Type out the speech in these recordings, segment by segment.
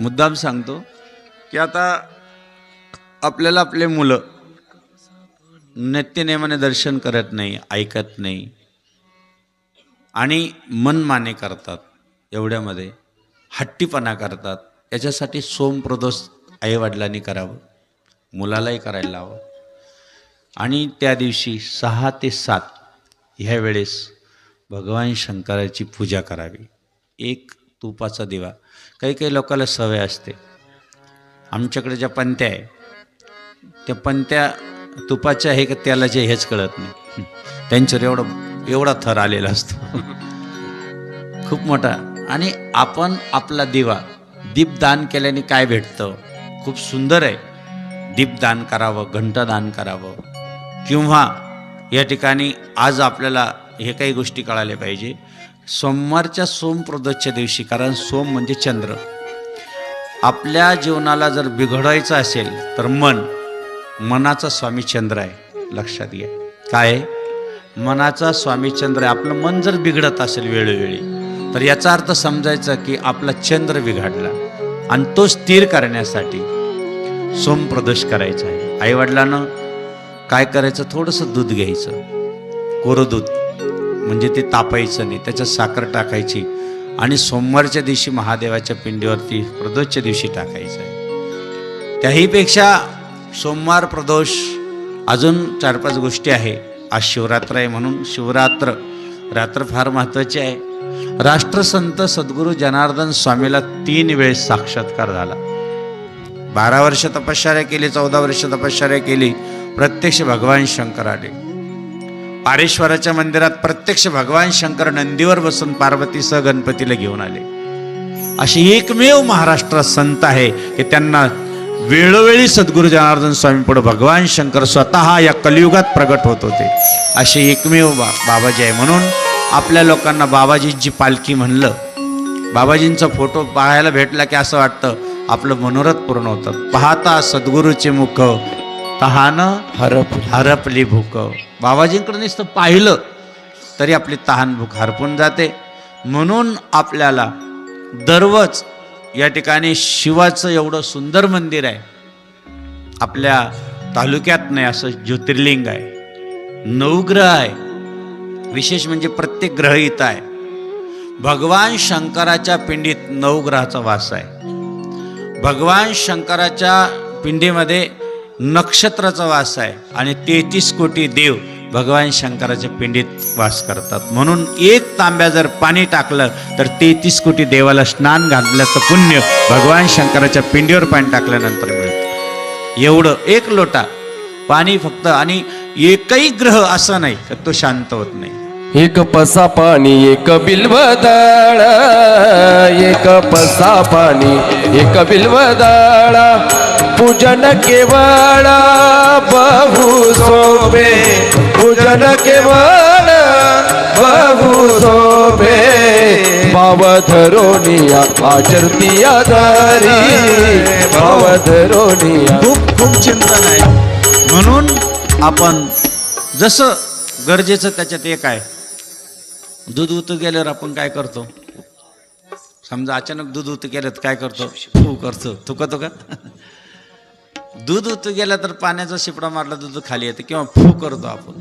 मुद्दाम सांगतो की आता आपल्याला आपले मुलं नित्यनेमाने दर्शन करत नाही ऐकत नाही आणि मनमाने करतात एवढ्यामध्ये हट्टीपणा करतात. याच्यासाठी सोमप्रदोष आईवडिलांनी करावं मुलालाही करायला लावं. आणि त्या दिवशी सहा ते सात ह्या वेळेस भगवान शंकराची पूजा करावी. एक तुपाचा दिवा. काही काही लोकांना सवय असते. आमच्याकडे ज्या पंत्या आहे त्या पंत्या तुपाच्या आहे का तेलाचे हेच कळत नाही. त्यांच्यावर एवढं एवढा थर आलेला असतो. खूप मोठा. आणि आपण आपला दिवा दीपदान केल्याने काय भेटतं? खूप सुंदर आहे. दीपदान करावं घंटादान करावं. किंवा या ठिकाणी आज आपल्याला हे काही गोष्टी कळाल्या पाहिजे. सोमवारच्या सोमप्रदोषच्या दिवशी कारण सोम म्हणजे चंद्र. आपल्या जीवनाला जर बिघडायचं असेल तर मन मनाचा स्वामी चंद्र आहे. लक्षात घ्या. काय? आहे? मनाचा स्वामी चंद्र आहे. आपलं मन जर बिघडत असेल वेळोवेळी तर याचा अर्थ समजायचा की आपला चंद्र बिघडला. आणि तो स्थिर करण्यासाठी सोमप्रदोष करायचा आहे. आईवडिलानं काय करायचं? थोडंसं दूध घ्यायचं. कोरं दूध. म्हणजे ते तापायचं नाही त्याच्यात साखर टाकायची आणि सोमवारच्या दिवशी महादेवाच्या पिंडीवरती प्रदोषच्या दिवशी टाकायचं आहे. त्याहीपेक्षा सोमवार प्रदोष अजून चार पाच गोष्टी आहे. आज शिवरात्र आहे म्हणून शिवरात्र रात्र फार महत्त्वाची आहे. राष्ट्रसंत सद्गुरू जनार्दन स्वामीला तीन वेळेस साक्षात्कार झाला. बारा वर्ष तपश्चर्या केली चौदा वर्ष तपश्चर्या केली. प्रत्यक्ष भगवान शंकर आले पारेश्वराच्या मंदिरात प्रत्यक्ष भगवान शंकर नंदीवर बसून पार्वतीसह गणपतीला घेऊन आले. अशी एकमेव महाराष्ट्रात संत आहे की त्यांना वेळोवेळी सद्गुरू जनार्दन स्वामी पुढे भगवान शंकर स्वतः या कलियुगात प्रगट होत होते. असे एकमेव बा बाबाजी आहे. म्हणून आपल्या लोकांना बाबाजींची पालखी म्हणलं. बाबाजींचा फोटो पाहायला भेटला की असं वाटतं आपलं मनोरथ पूर्ण होतं. पाहता सद्गुरूचे मुख तहानं हरप हरपली भूक. बाबाजींकडे नुसतं पाहिलं तरी आपली तहान भूक हरपून जाते. म्हणून आपल्याला दररोज या ठिकाणी शिवाचं एवढं सुंदर मंदिर आहे. आपल्या तालुक्यात नाही असं ज्योतिर्लिंग आहे. नवग्रह आहे. विशेष म्हणजे प्रत्येक ग्रह इथं आहे. भगवान शंकराच्या पिंडीत नवग्रहाचा वास आहे. भगवान शंकराच्या पिंडीमध्ये नक्षत्राचा वास आहे. आणि तेहतीस कोटी देव भगवान शंकराच्या पिंडीत वास करतात. म्हणून एक तांब्या जर पाणी टाकलं तर तेहतीस कोटी देवाला स्नान घातल्याचं पुण्य भगवान शंकराच्या पिंडीवर पाणी टाकल्यानंतर मिळतं. एवढं एक लोटा पाणी फक्त आणि एकही ग्रह असं नाही तर तो शांत होत नाही. एक पसा पाणी एक बिल्वदाळ एक पसा पाणी एक बिल्वदाळ पूजन केवळ पूजन केवळ बहु सोपे भाव धरोनिया दारी. आधारी खूप खूप चिंतन आहे. म्हणून आपण जसं गरजेचं त्याच्यात एक आहे. दूध उतू गेल्यावर आपण काय करतो? समजा अचानक दूध उतू गेलं तर काय करतो? फू करतो. थुकतो का? दूध उतू गेलं तर पाण्याचा शिपडा मारला दूध खाली येते. किंवा फू करतो आपण.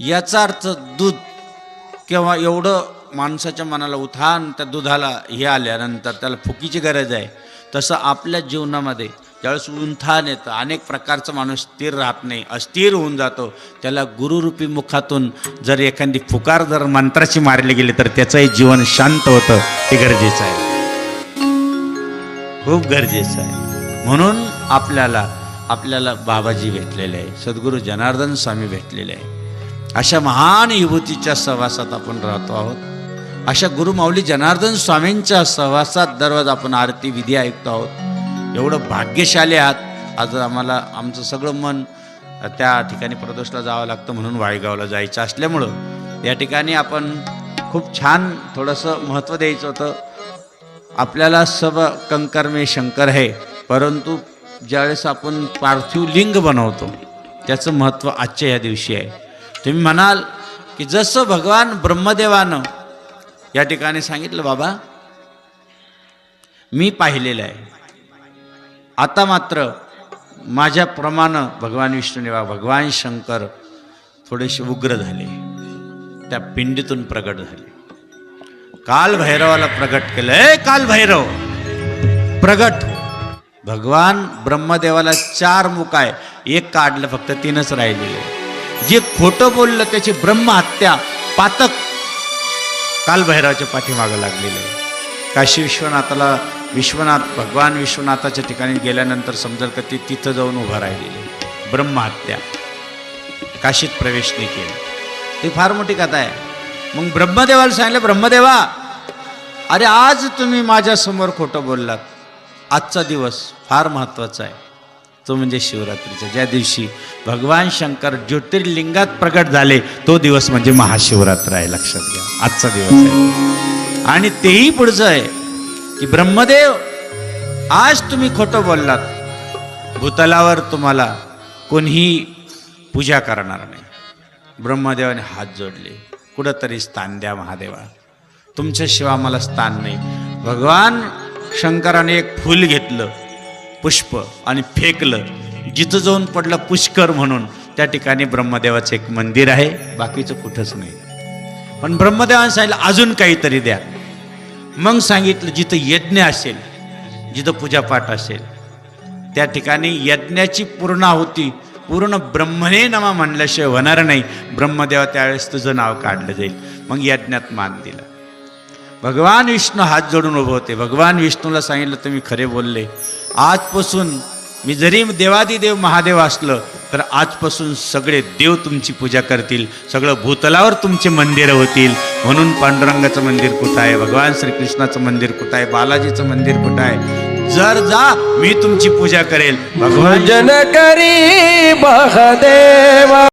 याचा अर्थ दूध किंवा एवढं माणसाच्या मनाला उथान त्या दुधाला हे आल्यानंतर त्याला फुकीची गरज आहे. तसं आपल्या जीवनामध्ये ज्यावेळेस उंथान येतं अनेक प्रकारचा माणूस स्थिर राहत नाही अस्थिर होऊन जातो. त्याला गुरुरूपी मुखातून जर एखादी फुकार जर मंत्राची मारली गेली तर त्याचंही जीवन शांत होतं हे गरजेचं आहे. खूप गरजेचं आहे. म्हणून आपल्याला आपल्याला बाबाजी भेटलेले आहे सद्गुरू जनार्दन स्वामी भेटलेले आहे. अशा महान विभूतीच्या सहवासात आपण राहतो आहोत. अशा गुरुमाऊली जनार्दन स्वामींच्या सहवासात दररोज आपण आरती विधी ऐकतो आहोत. एवढं भाग्यशाली आहात. आज आम्हाला आमचं सगळं मन त्या ठिकाणी प्रदोषला जावं लागतं म्हणून वाळगावला जायचं असल्यामुळं या ठिकाणी आपण खूप छान थोडंसं महत्त्व द्यायचं होतं. आपल्याला सब कंकर शंकर आहे परंतु ज्यावेळेस आपण पार्थिव लिंग बनवतो त्याचं महत्त्व आजच्या या दिवशी आहे. तुम्ही म्हणाल की जसं भगवान ब्रह्मदेवानं या ठिकाणी सांगितलं बाबा मी पाहिलेलं आहे. आता मात्र माझ्याप्रमाणे भगवान विष्णूने भगवान शंकर थोडेसे उग्र झाले. त्या पिंडीतून प्रगट झाले. काल भैरवाला प्रगट केलं. ए काल भैरव प्रगट हो. भगवान ब्रह्मदेवाला चार मुख आहे. एक काढलं फक्त तीनच राहिलेले. आहे. जे खोटं बोललं त्याची ब्रह्महत्या पातक कालभैरवाच्या पाठीमागं लागलेलं आहे. काशी विश्वनाथाला विश्वनाथ भगवान विश्वनाथाच्या ठिकाणी गेल्यानंतर समजेल का ते तिथं जाऊन उभं राहिलेले आहे. ब्रह्महत्या. काशीत प्रवेश नाही केला. ती फार मोठी कथा आहे. मग ब्रह्मदेवाला सांगितलं ब्रह्मदेवा अरे आज तुम्ही माझ्यासमोर खोटं बोललात. आजचा दिवस फार महत्त्वाचा आहे. तो म्हणजे शिवरात्रीचा. ज्या दिवशी भगवान शंकर ज्योतिर्लिंगात प्रगट झाले तो दिवस म्हणजे महाशिवरात्र आहे लक्षात घ्या. आजचा दिवस आहे. आणि तेही पुढचं आहे की ब्रह्मदेव आज तुम्ही खोटं बोललात. भूतलावर तुम्हाला कोणीही पूजा करणार नाही. ब्रह्मदेवाने हात जोडले. कुठंतरी स्थान द्या महादेवा. तुमच्याशिवाय मला स्थान नाही. भगवान शंकराने एक फूल घेतलं. पुष्प आणि फेकलं. जिथं जाऊन पडलं पुष्कर म्हणून त्या ठिकाणी ब्रह्मदेवाचं एक मंदिर आहे. बाकीचं कुठंच नाही. पण ब्रह्मदेवाने सांगितलं अजून काहीतरी द्या. मग सांगितलं जिथं यज्ञ असेल जिथं पूजापाठ असेल त्या ठिकाणी यज्ञाची पूर्णाहुती पूर्ण ब्रह्मणे नमा म्हणल्याशिवाय होणार नाही. ब्रह्मदेवा त्यावेळेस तुझं नाव काढलं जाईल. मग यज्ञात मान दिलं. भगवान विष्णू हात जोडून उभं होते. भगवान विष्णूला सांगितलं तुम्ही खरे बोलले. आजपासून मी जरी देवादिदेव महादेव असलं तर आजपासून सगळे देव तुमची पूजा करतील. सगळं भूतलावर तुमचे मंदिरं होतील. म्हणून पांडुरंगाचं मंदिर कुठं आहे? भगवान श्रीकृष्णाचं मंदिर कुठं आहे? बालाजीचं मंदिर कुठं आहे? जर जा मी तुमची पूजा करेल. भगवान जन करी महादेवा.